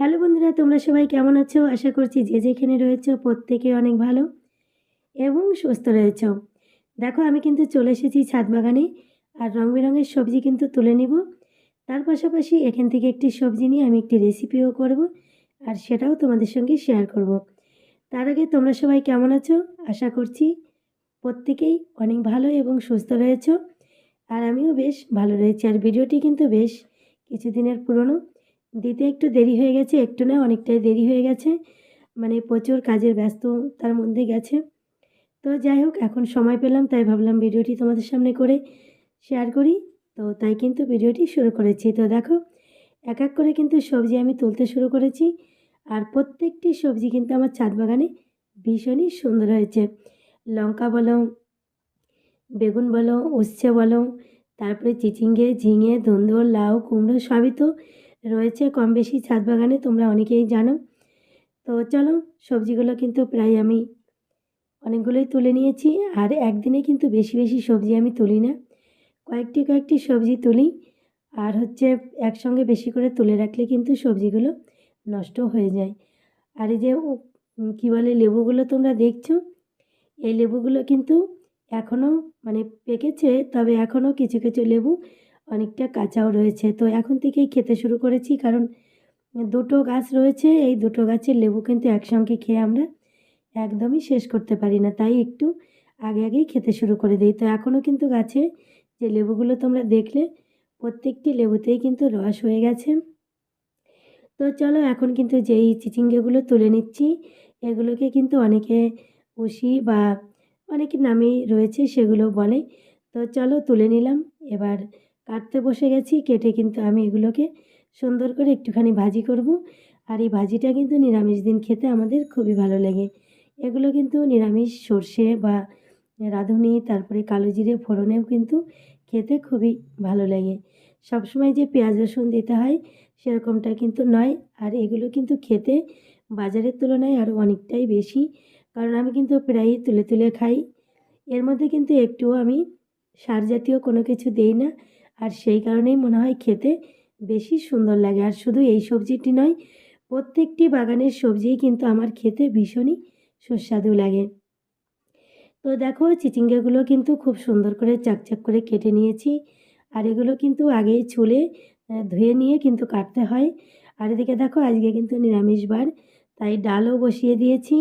Hello বন্ধুরা, তোমরা সবাই কেমন আছো? আশা করছি যে যেখানে রয়েছো প্রত্যেকে অনেক ভালো এবং সুস্থ রয়েছ। দেখো, আমি কিন্তু চলে এসেছি ছাদ বাগানে আর রং বেরঙের সবজি কিন্তু তুলে নিব। তার পাশাপাশি এখান থেকে একটি সবজি নিয়ে আমি একটি রেসিপিও করব আর সেটাও তোমাদের সঙ্গে শেয়ার করব। তার আগে তোমরা সবাই কেমন আছো? আশা করছি প্রত্যেকেই অনেক ভালো এবং সুস্থ রয়েছো। আর আমিও বেশ ভালো রয়েছি। আর ভিডিওটি কিন্তু বেশ কিছুদিনের পুরনো। দিতে একটু দেরি হয়ে গেছে, একটু না অনেকটাই দেরি হয়ে গেছে। মানে প্রচুর কাজের ব্যস্ত তার মধ্যে গেছে। তো যাই হোক, এখন সময় পেলাম, তাই ভাবলাম ভিডিওটি তোমাদের সামনে করে শেয়ার করি। তো তাই কিন্তু ভিডিওটি শুরু করেছি। তো দেখো, এক এক করে কিন্তু সবজি আমি তুলতে শুরু করেছি। আর প্রত্যেকটি সবজি কিন্তু আমার ছাদ বাগানে ভীষণই সুন্দর হয়েছে। লঙ্কা বলো, বেগুন বলো, উচ্ছে বলো, তারপরে চিচিঙ্গে, ঝিঙে ধুন্দুল লাউ, কুমড়ো, সবই তো রয়েছে কম বেশি ছাদ বাগানে তোমরা অনেকেই জানো। তো চলো, সবজিগুলো কিন্তু প্রায় আমি অনেকগুলোই তুলে নিয়েছি। আর একদিনে কিন্তু বেশি বেশি সবজি আমি তুলি না। কয়েকটি কয়েকটি সবজি তুলি। আর হচ্ছে একসঙ্গে বেশি করে তুলে রাখলে কিন্তু সবজিগুলো নষ্ট হয়ে যায়। আর এই যে কী বলে, লেবুগুলো তোমরা দেখছ? এই লেবুগুলো কিন্তু এখনও মানে পেকেছে, তবে এখনও কিছু কিছু লেবু অনেকটা কাঁচাও রয়েছে। তো এখন থেকেই খেতে শুরু করেছি কারণ দুটো গাছ রয়েছে, এই দুটো গাছের লেবু কিন্তু একসঙ্গে খেয়ে আমরা একদমই শেষ করতে পারি না। তাই একটু আগে আগেই খেতে শুরু করে দিই। তো এখনও কিন্তু গাছে যে লেবুগুলো তোমরা দেখলে, প্রত্যেকটি লেবুতেই কিন্তু রস হয়ে গেছে। তো চলো এখন কিন্তু যেই চিচিঙ্গেগুলো তুলে নিচ্ছি, এগুলোকে কিন্তু অনেকে উশি বা অনেক নামেই রয়েছে সেগুলো বলে। তো চলো তুলে নিলাম, এবার কাটতে বসে গেছি, কেটে কিন্তু আমি এগুলোকে সুন্দর করে একটুখানি ভাজি করব। আর এই ভাজিটা কিন্তু নিরামিষ দিন খেতে আমাদের খুবই ভালো লাগে। এগুলো কিন্তু নিরামিষ সর্ষে বা রাঁধুনি, তারপরে কালো জিরে ফোড়নেও কিন্তু খেতে খুবই ভালো লাগে। সবসময় যে পেঁয়াজ রসুন দিতে হয় সেরকমটা কিন্তু নয়। আর এগুলো কিন্তু খেতে বাজারের তুলনায় আরও অনেকটাই বেশি। কারণ আমি কিন্তু প্রায়ই তুলে তুলে খাই। এর মধ্যে কিন্তু একটুও আমি সার জাতীয় কোনো কিছু দেই না। আর সেই কারণেই মনে হয় খেতে বেশি সুন্দর লাগে। আর শুধু এই সবজিটি নয়, প্রত্যেকটি বাগানের সবজিই কিন্তু আমার খেতে ভীষণই সুস্বাদু লাগে। তো দেখো, চিচিঙ্গাগুলো কিন্তু খুব সুন্দর করে চাকচাক করে কেটে নিয়েছি। আর এগুলো কিন্তু আগেই চুলে ধুয়ে নিয়ে কিন্তু কাটতে হয়। আর এদিকে দেখো, আজকে কিন্তু নিরামিষ বার, তাই ডালও বসিয়ে দিয়েছি।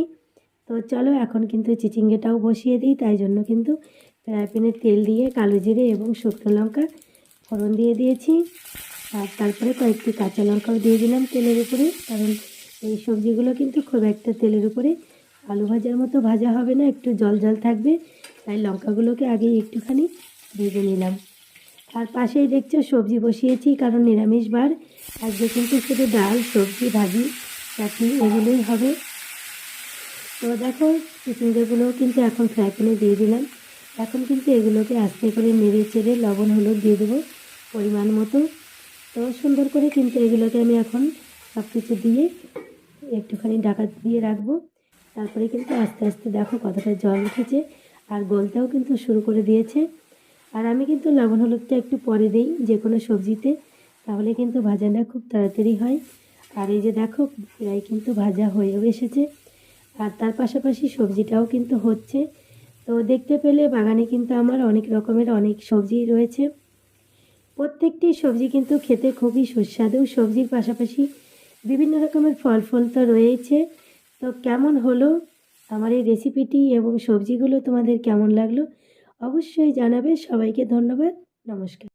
তো চলো, এখন কিন্তু চিচিঙ্গেটাও বসিয়ে দিই, তাই জন্য কিন্তু ফ্রাই প্যানে তেল দিয়ে কালো জিরে এবং শুকনো লঙ্কা ফোড়ন দিয়ে দিয়েছি। আর তারপরে কয়েকটি কাঁচা লঙ্কাও দিয়ে দিলাম তেলের উপরে। কারণ এই সবজিগুলো কিন্তু খুব একটা তেলের উপরে আলু ভাজার মতো ভাজা হবে না, একটু জল জল থাকবে। তাই লঙ্কাগুলোকে আগে একটুখানি ভেজে নিলাম। আর পাশেই দেখছ সবজি বসিয়েছি, কারণ নিরামিষ বার। আজকে কিন্তু শুধু ডাল, সবজি, ভাজি, চাটনি এগুলোই হবে। তো দেখো চিচিঙ্গাগুলোও কিন্তু এখন ফ্রাই প্যানে দিয়ে দিলাম। এখন কিন্তু এগুলোকে আস্তে করে নেড়ে চেড়ে লবণ, হলুদ দিয়ে দেবো। পরিমাণ মতো তো সুন্দর করে কিন্তু এগুলোকে আমি এখন সব কিছু দিয়ে একটুখানি ডাকা দিয়ে রাখব। তারপরে কিন্তু আস্তে আস্তে দেখো কতটা জল উঠেছে আর গলতেও কিন্তু শুরু করে দিয়েছে। আর আমি কিন্তু লবণ হলুদটা একটু পরে দিই যে কোনো সবজিতে, তাহলে কিন্তু ভাজাটা খুব তাড়াতাড়ি হয়। আর এই যে দেখো, প্রায় কিন্তু ভাজা হয়েও এসেছে। আর তার পাশাপাশি সবজিটাও কিন্তু হচ্ছে। তো দেখতে পেলে বাগানে কিন্তু আমার অনেক রকমের অনেক সবজি রয়েছে। প্রত্যেকটি সবজি কিন্তু খেতে খুবই সুস্বাদু। সবজির পাশাপাশি বিভিন্ন রকমের ফল ফল তো রয়েছে তো কেমন হলো আমার এই রেসিপিটি এবং সবজিগুলো তোমাদের কেমন লাগল অবশ্যই জানাবে। সবাইকে ধন্যবাদ। নমস্কার।